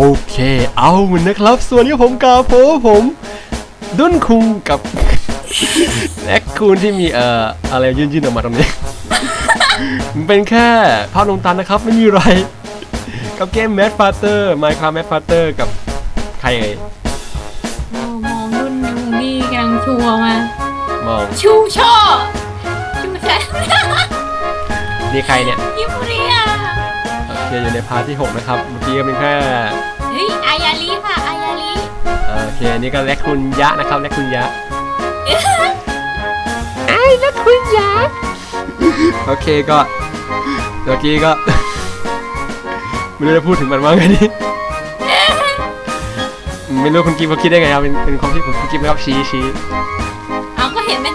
โอเค เอานะครับ ส่วนนี้ผมกาโพผมดุนคุงกับแอคคูนที่มีเอ่ออะไรยื่นๆออกมาตรงนี้ มันเป็นแค่ภาพลงตันนะครับ ไม่มีอะไร กับเกม Mad Father Minecraft Mad Father กับใครเอ่ยโอ้มองรุ่นนูนี่กำลังชัวร์มามองชูช่อชูใช่นี่ใครเนี่ยยิมเรีย โอเคอยู่ในพาร์ทที่ 6 นะครับ เมื่อกี้ก็เป็นแค่ เฮ้ยอายาลีค่ะอายาลีโอเคอันนี่ก็แลคคุณยะนะครับแลคคุณยะไอ้แลคคุณยะ โอเคก็ เมื่อกี้ก็ ไม่รู้จะพูดถึงมันว่าไงดีไม่รู้คุณกิฟต์เขาคิดได้ไงครับ เป็นเป็นความคิดของคุณกิฟต์นะครับชี้ชี้เอาก็เห็นมัน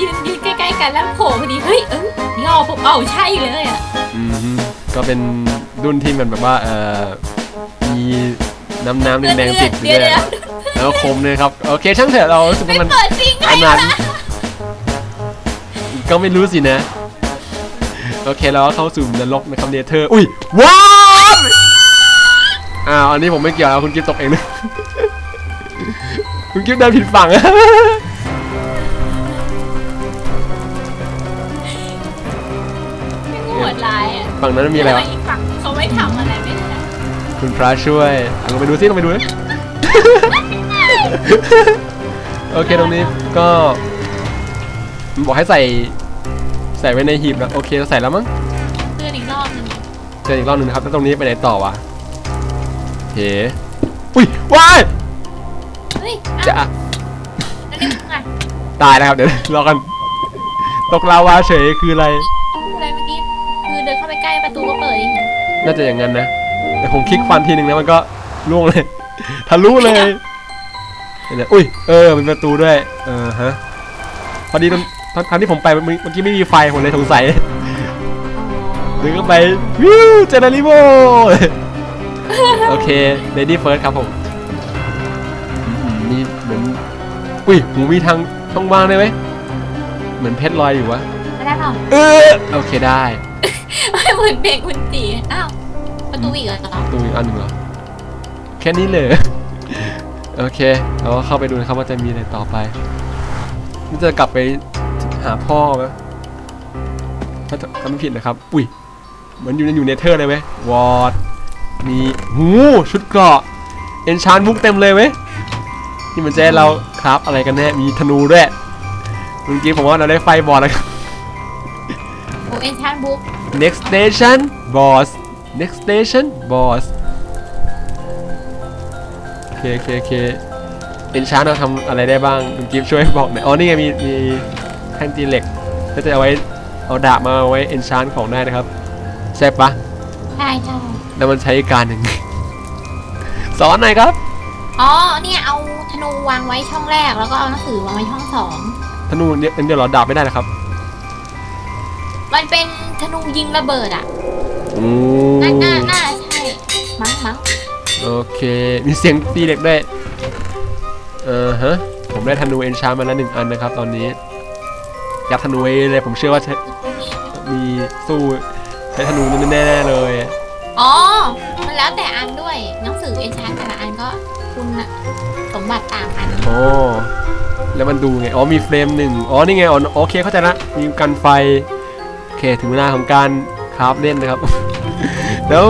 ยืนยืนใกล้ๆกันแล้วโผล่พอดี เฮ้ย เอ้ยย่อปุ๊บเอ้าใช่เลยอะ อืมฮึก็เป็น ดุนที่มันแบบว่าเอ่อมีน้ำน้ำแดงๆติดอยู่เดี๋ยวด้วยเดี๋ยวแล้วก็คมเลยครับโอเคช่างเถอะเรารู้สึกไม่ว่ามันเปิดซิงค์ขให้นาดนะก็ไม่รู้สินะ โอเคแล้วก็เข้าสู่นรกนะครับเนเธอร์อุ้ยว้าวอ้าวอันนี้ผมไม่เกี่ยวแล้วคุณกิฟต์ตกเองนะคุณกิฟต์เดินผิดฝั่งไม่โหดร้ายอะฝั่งนั้นมีอะไรทำไมวะอีกฝั่ง เขาไม่ทำอะไรไม่ได้คุณพระช่วยอะลงไปดูซิลงไปดูนะโอเคตรงนี้ก็มันบอกให้ใส่ใส่ไว้ในหีบนะโอเคเราใส่แล้วมั้งเตือนอีกรอบหนึงเจออีกรอบหนึงนะครับแล้วตรงนี้ไปไหนต่อวะเฮ้อุ้ยว้ายเฮ้ยจะอ้าวแล้วนี่มึงอะตายแล้วครับเดี๋ยวรอกันตกลาวาเฉยคืออะไรพูดอะไรเมื่อกี้คือเดินเข้าไปใกล้ประตูก็เปิดเอง น่าจะอย่างนั้นนะ แต่ผมคลิกฟันทีหนึ่งนะมันก็ล่วงเลยทะลุเลยเนี่ยอุ้ย เออเป็นประตูด้วย เออฮะ พอดีตอนตอนตอนที่ผมไปเมื่อเมื่อกี้ไม่มีไฟผมเลยสงสัยเดินเข้าไปวิวเจเนอริโมโอเค lady first ครับผมอืมนี่เหมือนอุ้ยหูมีทางช่องว่างได้ไหมเหมือนเพชรลอยอยู่วะไม่ได้หรอกเออโอเคได้ ไม่เหมือนเบรกคุณตีอ้าว ประตูอีกเหรอตูอีกอันหนึ่งเหรอ แค่นี้เลย โอเค เราก็เข้าไปดูนะครับว่าจะมีอะไรต่อไป นี่จะกลับไปหาพ่อไหมถ้าถ้าไม่ผิดนะครับ อุ้ย เหมือนอยู่ในอยู่เนเธอร์เลยไหมวอร์ดมีหูชุดเกราะ เอนชานมุกเต็มเลยเว้ยนี่มันจะให้เราครับอะไรกันแน่ มีธนูด้วยเมื่อกี้ผมว่าเราได้ไฟบอลแล้วครับโอเอ็นชานบุ๊ก next station boss next station boss โอเคโอเคโอเคเอนชาร์เราทำอะไรได้บ้างคุณกิฟต์ช่วยบอกหน่อยอ๋อนี่ไงมีมีแท่นตีเหล็กก็จะเอาไว้เอาดาบมาไว้เอนชาร์ของได้นะครับ ใช่ปะใช่ใช่แล้วมันใช้การยังไงสอนหน่อยครับ อ๋อเนี่ยเอาธนูวางไว้ช่องแรกแล้วก็เอาหนังสือวางไว้ช่องสองธนูเนี่ยเดี๋ยวเราดาบไม่ได้นะครับ มันเป็นธนูยิงระเบิดอะ อืน่าน่าน่าใช่มั้งมั้งโอเค มีเสียงตีเหล็กด้วยเออฮะ ผมได้ธนูเอนชาร์มาแล้วหนึ่งอันนะครับ ตอนนี้ยัดธนูไว้เลยผมเชื่อว่าใช้มีสู้ใช้ธนูแน่ๆเลย อ๋อ มันแล้วแต่อันด้วย หนังสือเอ็นชานแต่ละอันก็คุณน่ะสมบัติต่างอันโอ้ แล้วมันดูไง อ๋อ มีเฟรมหนึ่งอ๋อ นี่ไง อ๋อ โอเค เข้าใจละ มีกันไฟ โอเค ถึงเวลาของการ คราฟเล่นนะครับ แล้ว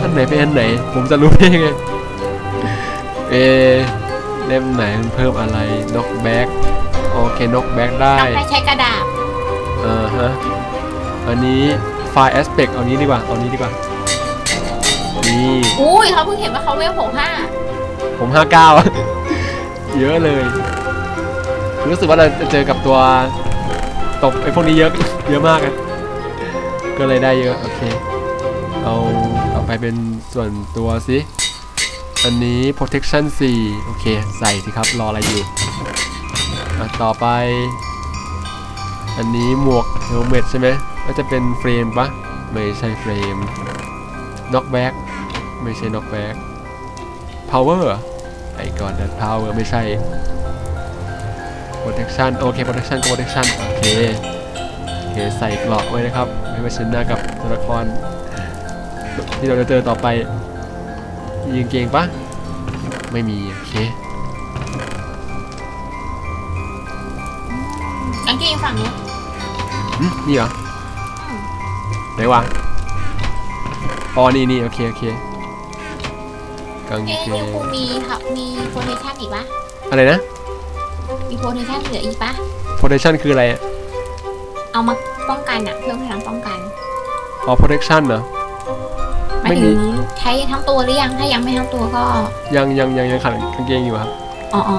อันไหนเป็นอันไหน ผมจะรู้ได้ยังไงเอะเล่มไหนมันเพิ่มอะไรน็อกแบ็กโอเคน็อกแบ็กได้ต้องไปใช้กระดาษอ่าฮะอันนี้ไฟล์ aspect เอานี้ดีกว่าเอานี้ดีกว่านี่อุ้ยเขาเพิ่งเห็นว่าเขาเวลหกห้าผมห้าเก้าเยอะเลย รู้สึกว่าเราจะเจอกับตัวตบไอ้พวกนี้เยอะเยอะมากอะ ก็เลยได้เยอะ โอเค เอาเอาไปเป็นส่วนตัวสิอันนี้ protection 4 โอเค ใส่สิครับ รออะไรอยู่อะต่อไป อันนี้หมวก helmet ใช่ไหมก็จะเป็นเฟรมปะไม่ใช่เฟรม knockback ไม่ใช่ knockback power เหรอไอ้ก่อนนั้น power ไม่ใช่ protection โอเค protection ก็ protection โอเค เคใส่เกราะไว้นะครับไม่ว่าชนะกับตัวละครที่เราจะเจอต่อไปมีกางเกงปะไม่มีโอเคกางเกงฝั่งนู้นหึนี่เหรออืมไหนวะอ๋อนี่นี่โอเคโอเคกางเอ๊ะเกยังงคงมีครับมีโพเทชันอีกปะอะไรนะมีโพเทชันเหลืออีกปะ protection คืออะไรอะ เอามาป้องกันอะเพิ่มพลังป้องกันอ๋อ protection เหรอ หมายไม่มีถึงใช้ทั้งตัวหรือยัง ถ้ายังไม่ทั้งตัวก็ ยังยังยังยังขาดกางเกงอยู่ครับ อ๋ออ๋อ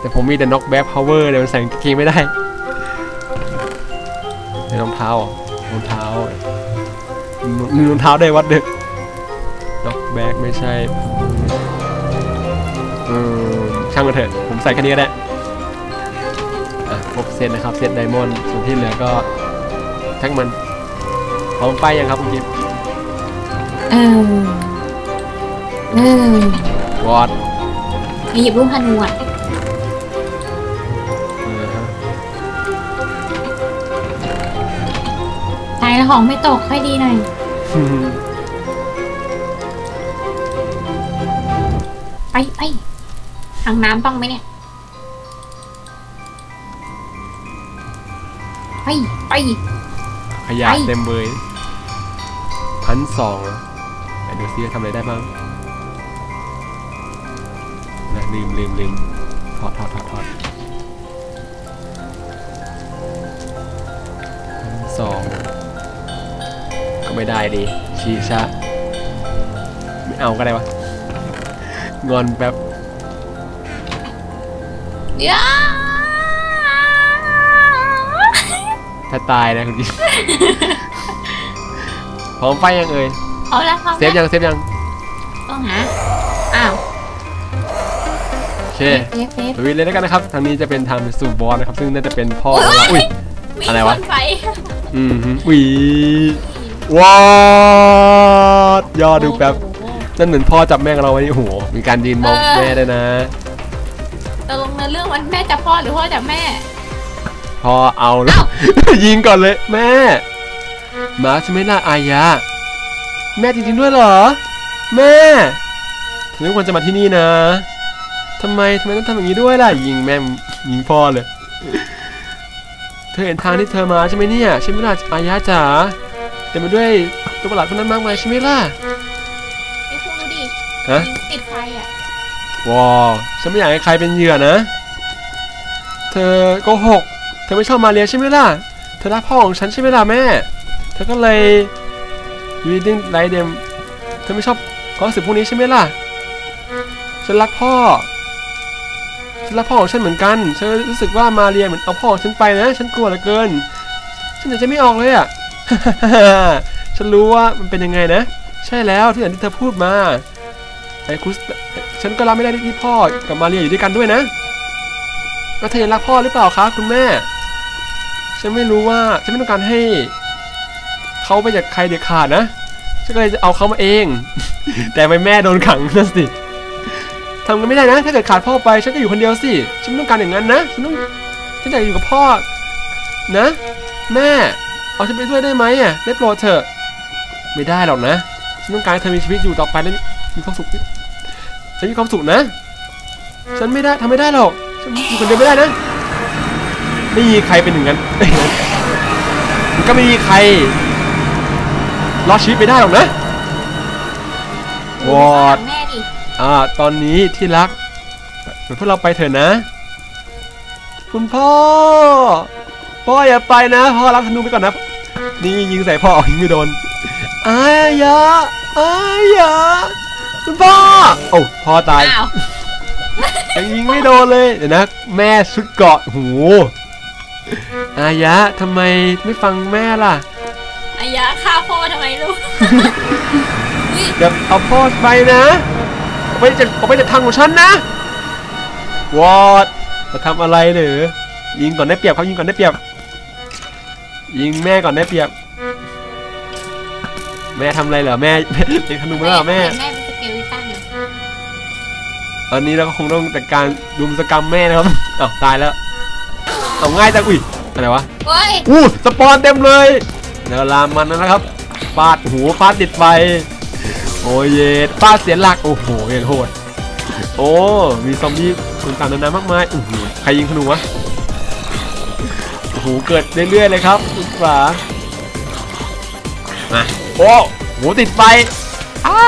แต่ผมมีแต่ knock back power เนี่ยมันใส่กางเกงไม่ได้ในรองเท้าเหรอรองเท้ามีรองเท้าได้วยวัดเด็ก knock back ไม่ใช่อืมช่างมันเถอะ ผมใส่แค่นี้ก็ได้อะครบเซตนะครับเซตไดมอนด์ส่วนที่เหลือก็ทั้งมันพร้อมไปยังครับคุณกิฟต์เออเออวอดไปหยิบลูกพนูอะตายแล้วของไม่ตกค่อยดีหน่อยไปไปทางน้ำต้องไหมเนี่ย ไปไป ขยะไปเต็มเบยพันสองอะไหนดูซิว่าทำอะไรได้บ้างนะลืมลืมลืมถอดถอดถอดถอดพันสองก็ไม่ได้ดิชีชะไม่เอาก็ได้วะงอนแป๊บเถ้าตายนะคุณกิพร้อมไฟยังเอ่ยเอาละพร้อมเซฟยังเซฟยังต้องหาอ้าวโอเคเซฟเซฟลุยเลยแล้วกันนะครับทางนี้จะเป็นทางไปสู่บอสนะครับ ซึ่งน่าจะเป็นพ่อของเราอุ้ยมีอะไรวะคนไฟอืมฮึวีวอดยอดดูแป๊บโอ้โหนั่นเหมือนพ่อจับแม่กับเราไว้นี่โอ้โหมีการยืนมองเออแม่ด้วยนะตกลงในเรื่องวันแม่จับพ่อหรือพ่อจับแม่ พ่อเอาแล้ว ยิงก่อนเลย แม่มาใช่ไหมล่ะอายะ แม่จริงๆด้วยเหรอ แม่เธอไม่ควรจะมาที่นี่นะทำไมทำไมต้องทำอย่างนี้ด้วยล่ะ ยิงแม่ยิงพ่อเลย เธอเห็นทางที่เธอมาใช่ไหมเนี่ยใช่ไหมล่ะอายะจ๋าเต็มไปด้วยตัวประหลาดพวกนั้นมากมายใช่ไหมล่ะไอ้คุณดูดิฮะยิงติดไฟอะว้าวฉันไม่อยากให้ใครเป็นเหยื่อนะ เธอโกหกเธอไม่ชอบมาเรียใช่ไหมล่ะ เธอรักพ่อของฉันใช่ไหมล่ะแม่ เธอก็เลยยู่ดิ้งไรเดม เธอไม่ชอบความรู้สึกพวกนี้ใช่ไหมล่ะ ฉันรักพ่อ ฉันรักพ่อของฉันเหมือนกัน ฉันรู้สึกว่ามาเรียเหมือนเอาพ่อของฉันไปนะ ฉันกลัวเหลือเกิน ฉันหายใจไม่ออกเลยอะ ฉันรู้ว่ามันเป็นยังไงนะ ใช่แล้วที่อย่างที่เธอพูดมาไอ้ครุสฉันก็รับไม่ได้ที่พ่อกับมาเรียอยู่ด้วยกันด้วยนะแล้วเธอยังรักพ่อหรือเปล่าคะคุณแม่ ฉันไม่รู้ว่าฉันไม่ต้องการให้เขาไปจากใครเด็ดขาดนะฉันก็เลยจะเอาเขามาเอง แต่ไปแม่โดนขังนั่นสิทำกันไม่ได้นะ ถ้าเกิดขาดพ่อไปฉันก็อยู่คนเดียวสิฉันไม่ต้องการอย่างนั้นนะฉันต้องฉันอยากอยู่กับพ่อนะ แม่เอาฉันไปด้วยได้ไหมอะได้โปรดเถอะไม่ได้หรอกนะฉันต้องการให้เธอมีชีวิตอยู่ต่อไปและมีความสุขฉันมีความสุขนะ ฉันไม่ได้ทำไม่ได้หรอกฉันอยู่คนเดียวไม่ได้นะ ไม่มีใครเป็นอย่างนั้นมันก็ไม่มีใครรอดชีวิตไปได้หรอกนะวอดแม่ดิอ่าตอนนี้ที่รักเดี๋ยวพวกเราไปเถอะนะ คุณพ่อ พ่ออย่าไปนะพ่อรับธนูไปก่อนนะนี่ยิงใส่พ่อยิงไม่โดนอายะอายะคุณพ่อโอ้พ่อตายอ้าวยังยิงไม่โดนเลยเดี๋ยวนะ แม่ชุดเกราะหู อายะทำไมไม่ฟังแม่ล่ะ อายะฆ่าพ่อทำไมลูกอุ้ยเดี๋ยวเอาพ่อไปนะเอาไปจากเอาไปจากทางของฉันนะวอดมาทำอะไรหรือยิงก่อนได้เปรียบเขายิงก่อนได้เปรียบ ยิงแม่ก่อนได้เปรียบ แม่ทำอะไรเหรอแม่แม่เล็งธนูมาแล้วเหรอแม่แม่เป็นสเกลลิตันเนี่ยตอนนี้เราก็คงต้องจัดการรุมสกรรมแม่นะครับอ้าวตายแล้ว เอาง่ายจังอุ้ยอะไรวะเฮ้ยอู้สปอนเต็มเลยเดี๋ยวลามมันนะครับฟาดหูฟาดติดไฟโอ้ยเย็ดฟาดเสียหลักโอ้โหเย็นโหดโอ้มีซอมบี้ต่างๆนานามากมายโอ้โหใครยิงธนูวะโอ้โหเกิดเรื่อยๆเลยครับคุณฝามาโอ้โหติดไฟอ้า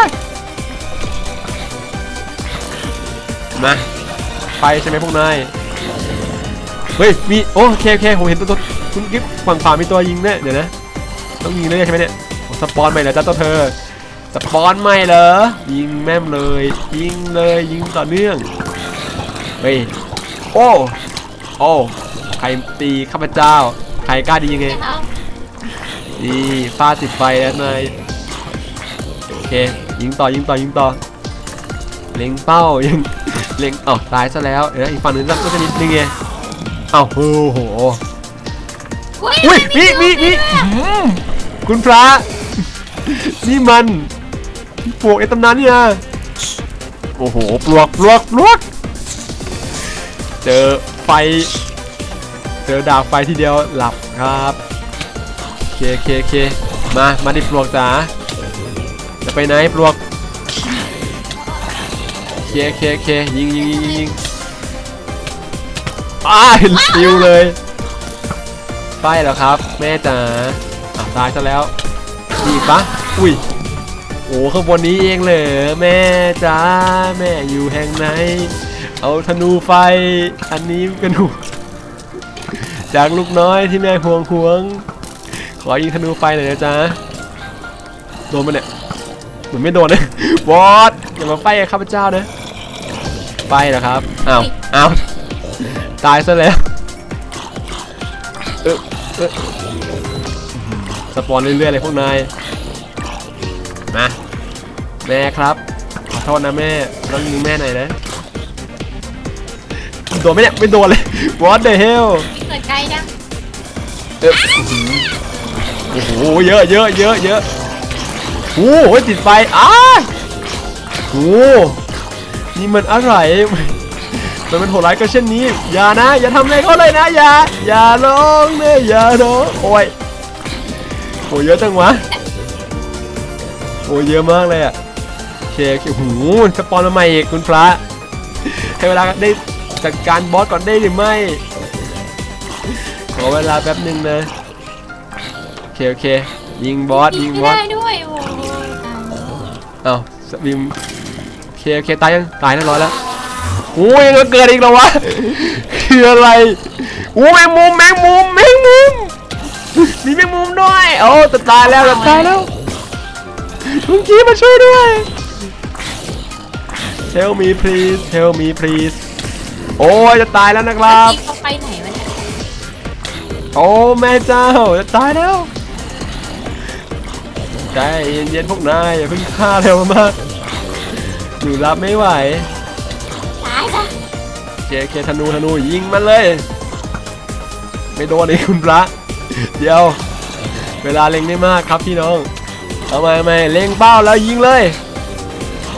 มาไฟใช่ไหมพวกนาย เฮ้ยมีโอเคโอเคผมเห็นตัวตัวคุณกิ๊บฝั่งขวามีตัวยิงเนี่ยเดี๋ยวนะต้องยิงเรื่อยใช่ไหมเนี่ยสปอนใหม่เหรอจ้าตัวเธอสปอนใหม่เหรอยิงแม่มเลย ยิงเลยยิงต่อเนื่องเฮ้ยโอ้โอ้ใครตีข้าพเจ้าใครกล้าดียังไงเอานี่ฟาดติดไฟแล้วนายโอเคยิงต่อยิงต่อยิงต่อเล็งเป้ายิงเล็งเอ้าตายซะแล้วเดี๋ยวอีกฝั่งหนึงก็จะนิดนึงไง เอ้าโอ้โหอุ้ยอุ้ยมีมีมีมีตัวอืมคุณพระ นี่มันปลวกในตำนานนี่นะโอ้โหปลวกปลวกปลวกเจอไฟ เจอดาบไฟทีเดียวหลับครับโอเคโอเคโอเคมา มาดิปลวกจ๋าจะไปไหนปลวกโอเคโอเคโอเคยิงยิงยิงยิง ยิงอ้ายปิวเลยไฟเหรอครับ แม่จ๋าอะตายซะแล้วมีอีกปะอุ้ยโอ้ข้างบนนี้เองเลยแม่จ๋าแม่อยู่แห่งไหน เอาธนูไฟ อันนี้กันหนูจากลูกน้อยที่แม่ห่วงห่วง ขอยิงธนูไฟหน่อยนะจ๊ะโดนมันเนี่ยเหมือนไม่โดนนะวอดอย่ามาไฟข้าพเจ้านะไฟเหรอครับอ้าวอ้าว ตายซะแล้วเออเออสปอนเรื่อยๆเลยพวกนายมาแม่ครับขอโทษนะแม่ต้องยิงแม่หน่อยนะโดนไหมเนี่ยไม่โดนเลย What the hell มีเกิดไกลจังเออโอ้โหเยอะเยอะเยอะเยอะโอ้โหติดไฟอ้าโอ้โหนี่มันอะไร มันเป็นโหดร้ายก็เช่นนี้ อย่านะ อย่าทำอะไรเขาเลยนะ อย่า อย่าร้องเนี่ยอย่าร้องโอ้ยโอ้ยเยอะจังวะ โอ้ยเยอะมากเลยอะโอเคโอเคโอ้โหสปอนมาใหม่อีกคุณพระให้เวลาได้จัดการบอสก่อนได้หรือไม่ ขอเวลาแป๊บหนึ่งนะ โอเคโอเค ยิงบอสยิงไม่บอสได้ด้วยโอ้ยตายแล้วเอ้าสวิมโอเคโอเคตายยัง ตายเรียบร้อยแล้วโอ้ยยังจะเกิดอีกแล้ววะคืออะไรโอ้แมงมุมแมงมุมแมงมุมมีแมงมุมด้วยโอ้จะตายแล้วจะตายแล้วคุณกี้มาช่วยด้วย Help me please Help me please โอ้ยจะตายแล้วนะครับเมื่อกี้เขาไปไหนวะเนี่ยโอ้แม่เจ้าจะตายแล้วใจเย็นๆพวกนายอย่าเพิ่งฆ่าเร็วมากอยู่รับไม่ไหวตายจ้ะ เคเคธนูธนูยิงมันเลย ไม่โดนไอ้คุณพระ เดี๋ยว เวลาเล็งได้มากครับพี่น้องเอาไหมเอาไหมเล็งเป้าแล้วยิงเลย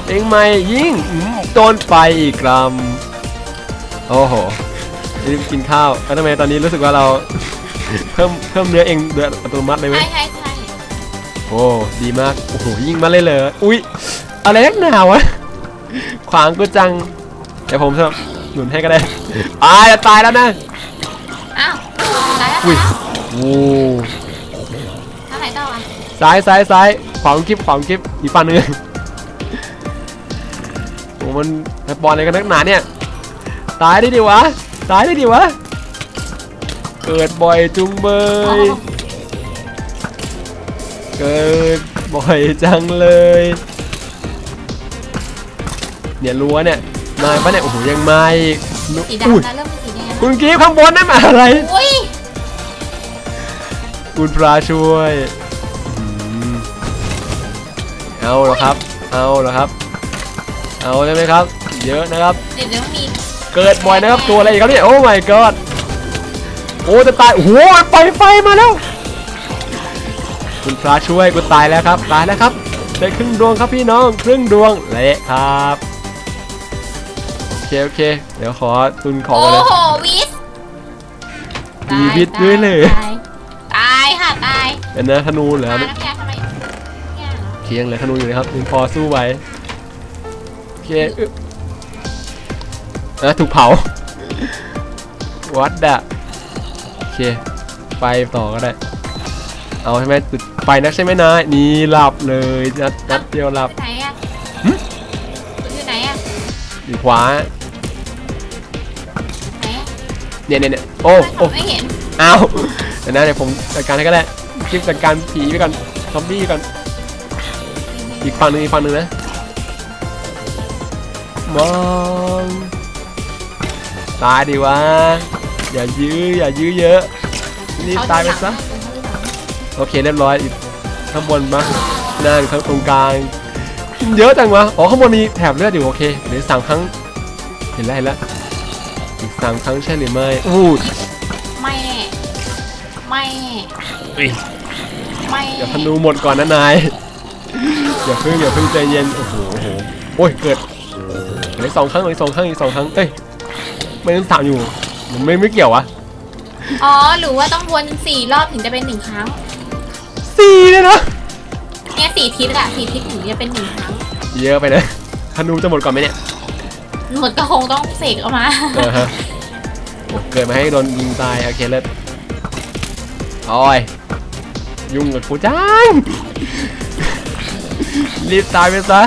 เล็งไม่ยิงอืมโดนไปอีกกรัมโอ้โหรีบกินข้าวแล้วทำไมตอนนี้รู้สึกว่าเราเพิ่มเพิ่มเนื้อเองโดยอัตโนมัติเลยเว้ใช่ยใช่ใช่โอ้ดีมากโอ้โหยิงมาเลยเลย อุ๊ยอะไรนักหนาวะขวางกูจัง เดี๋ยวผมจะ หนุนให้ก็ได้อ่าจะตายแล้วนะอ้าวตายแล้วอุ้ยตายแล้วโอ้ทางไหนต่ออะซ้ายซ้ายซ้ายขวางกิ๊บขวางกิ๊บอีกฝั่งหนึงโอ้มันสปอนอะไรกันนักหนาเนี่ยตายได้ดิวะตายได้ดิวะเกิดบ่อยจุงเบโอ้ยโหเกิดบ่อยจังเลยเนี่ยรั้วเนี่ย มาปะเนี่ยโอ้โหยังมาอีกสีอุ้ยดำแล้วเริ่มเป็นสีแดงคุณกีฟข้างบนนั่นมาอะไร อุ้ยคุณพระช่วยอืมเอาเหรอครับ เอาเหรอครับ เอาใช่ไหมครับ เยอะนะครับ เดี๋ยวเดี๋ยวมีเกิดบ่อยนะครับตัวอะไรอีกครับเนี่ยโอ้ my god โอ้จะตายโอ้โหมันปล่อยไฟมาแล้ว คุณพระช่วยกูตายแล้วครับ ตายแล้วครับได้ครึ่งดวงครับพี่น้องครึ่งดวงเละครับ โอเคโอเค เดี๋ยวขอตุนของโอ้กันเลยโหวิสมีวิทย์ด้วยเลยตายตายค่ะตายเป็นนะธนูเหรอมาเนี่ยน้ำยาทำไมเนี่ยเหรอโอเคยังเหลือธนูอยู่นะครับยังพอสู้ไหวโอเคอึ๊บนะถูกเผา วัดดะโอเค ไฟต่อก็ได้ เอาใช่ไหมจุดไฟนักใช่ไหมนายนี่หลับเลยนัดนัดเดียวหลับ อยู่ไหนอะหึอยู่ไหนอะอยู่ขวาไหนอะ เนี่ยเนี่ยเนี่ยโอ้โอ้ไม่เห็นอ้าวเดี๋ยวนะเดี๋ยวผมจัดการให้ก็ได้คลิปจัดการผีไปก่อนซอมบี้ก่อนอีกฝั่งหนึงอีกฝั่งหนึงนะมองตายดีวะอย่ายื้ออย่ายื้อเยอะรีบตายไปซะโอเคเรียบร้อยอีกข้างบนปะนั่นข้างตรงกลางเยอะจังวะอ๋อข้างบนมีแถบเลือดอยู่โอเคเดี๋ยวสามครั้งเห็นแล้วเห็นแล้ว อีกสามครั้งใช่หรือไม่อู้ไม่แน่ไม่แน่ยไม่เดี๋ยวธนูหมดก่อนนะนาย อย่าเพิ่งอย่าเพิ่งใจเย็น โอ้โห โอ้โห โอ้ย เกิดเหลืออกสองครั้งเหลืออกสองครั้งอีกสองครั้ง เอ้ย ไม่ต้องสามอยู่ มันไม่ไม่เกี่ยววะอ๋อ หรือว่าต้องวนสี่รอบถึงจะเป็นหนึ่งครั้ง สี่เลยนะเนี่ยสี่ทิศอะสี่ทิศถึงจะเป็นหนึ่งครั้ง เยอะไปนะธนูจะหมดก่อนไหมเนี่ย หมดก็คงต้องเสกออกมาเออฮะโอ้เกิดมาให้โดนยิงตายโอเคเลิศโอ้ยยุ่งกับกูจังรีบตายไปซะ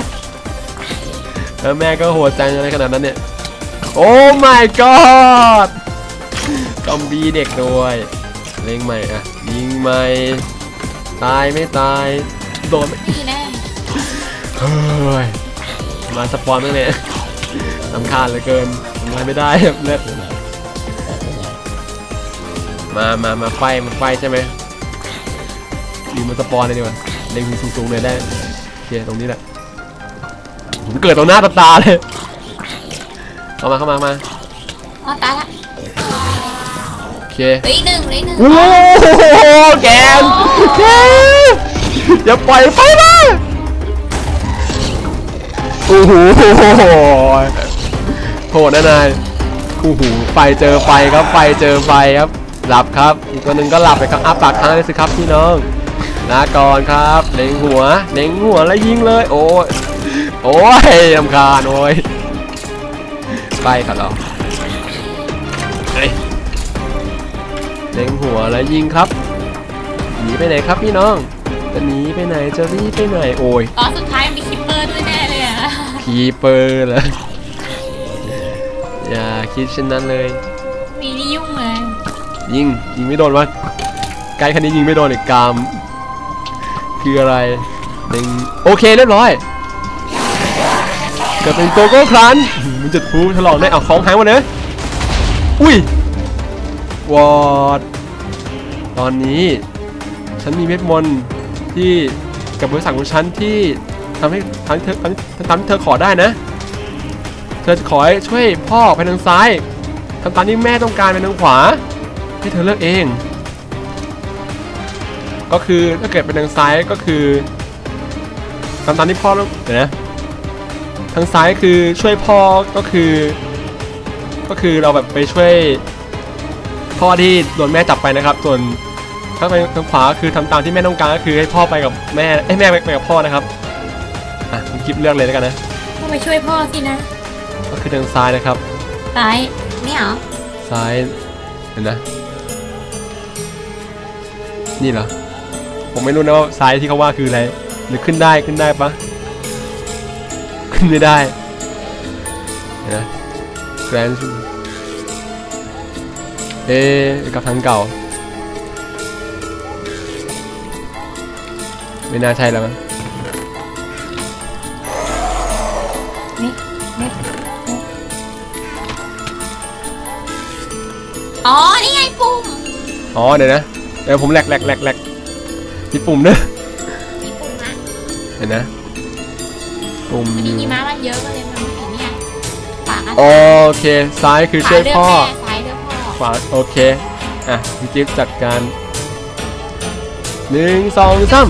แล้วแม่ก็โหดจังอะไรขนาดนั้นเนี่ย โอ้ my god ซอมบี้เด็กด้วยเล่งใหม่อะยิงใหม่ ตายไม่ตาย โดนไม่นี่แน่เฮ้ยมาสปอนตั้งเนี่ย สำคัญเหลือเกินทำอะไรไม่ได้ครับเลือดมามามาไฟมาไฟใช่ไหมอยู่มาสปอนเลยดีกว่าเล็งสูงๆเลยได้โอเคตรงนี้แหละผมเกิดตรงหน้าตาตาเลยเข้ามาเข้ามามาอ๋อตายละโอเคเหลืออีกหนึ่งเหลืออีกหนึ่งโอ้โหแกนแกนอย่าปล่อยไฟนะโอ้โห โหดนะนายโอ้โหไฟเจอไฟครับไฟเจอไฟครับ หลับครับ อีกตัวหนึ่งก็หลับไปครับอ้าปากค้างเลยสิครับพี่น้องลาก่อนครับเล็งหัวเล็งหัวแล้วยิงเลย โอ้ยโอ้ยลำคาญโอ้ยไปครับเราเฮ้ยเล็งหัวแล้วยิงครับหนีไปไหนครับพี่น้องจะหนีไปไหนจะรีบไปไหนโอ้ยตอนสุดท้ายมีคิปเปอร์ด้วยแน่เลยอะคีเปอร์เลย อย่าคิดเช่นนั้นเลย มีนี่ยุ่งเลยยิงยิงไม่โดนวะไกลคันนี้ยิงไม่โดนอีกกาม คืออะไรเล็งโอเคเรียบร้อยเกิดเป็นโกโก้ครันช์มันจะพูฉลองได้เอาของหายหมดเลยอุ้ยวอดตอนนี้ ฉันมีเม็ดมนต์ที่กับบริษัทของฉันที่ทำให้ทำให้เธอทำให้ทำให้เธอขอได้นะเธอจะขอให้ช่วยพ่อไปทางซ้ายทำตามที่แม่ต้องการไปทางขวา ให้เธอเลือกเอง ก็คือถ้าเกิดเป็นทางซ้ายก็คือทำตามที่พ่อต้องเดี๋ยวนะทางซ้ายคือช่วยพ่อก็คือ ก็คือเราแบบไปช่วยพ่อที่โดนแม่จับไปนะครับ ส่วนถ้าไปทางขวาคือทำตามที่แม่ต้องการก็คือให้พ่อไปกับแม่ให้แม่ไปกับพ่อนะครับอะคุณคลิปเลือกเลยแล้วกันนะต้องไปช่วยพ่อสินะ ก็คือทางซ้ายนะครับ ซ้ายนี่เหรอ ซ้ายเห็นนะ นี่เหรอ ผมไม่รู้นะว่าซ้ายที่เขาว่าคืออะไร หรือขึ้นได้ขึ้นได้ปะขึ้นไม่ได้เห็นนะแกรนเอ๊ะกับทางเก่า ไม่น่าใช่แล้วมั้ง อ๋อเดี๋ยวนะเดี๋ยวผมแหลกแหลกแหลกแหลกมีปุ่มเนอะมีปุ่มอะเห็นนะ ปุ่มมันอมียู่หิมะมันเยอะก็เลยมันไม่เห็นเนี่ยปากอะโอเค ซ้ายคือช่วยพ่อซ้ายเลือกแม่ซ้ายเลือกพ่อ ขวาโอเค อะพี่จิ๊บจัดการหนึ่งสองสาม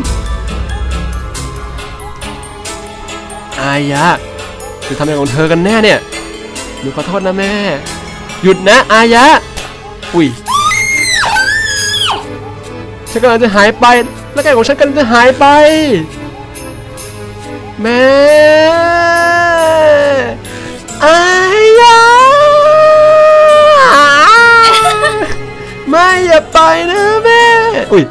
อายะจะทำอะไรของเธอกันแน่เนี่ยหนูขอโทษนะแม่ หยุดนะอายะ อุ้ยันกำลังจะหายไปร่างกายของฉันกำลังจะหายไป แม่ไอ้ยาไม่อย่าไปนะแม่ อุ้ย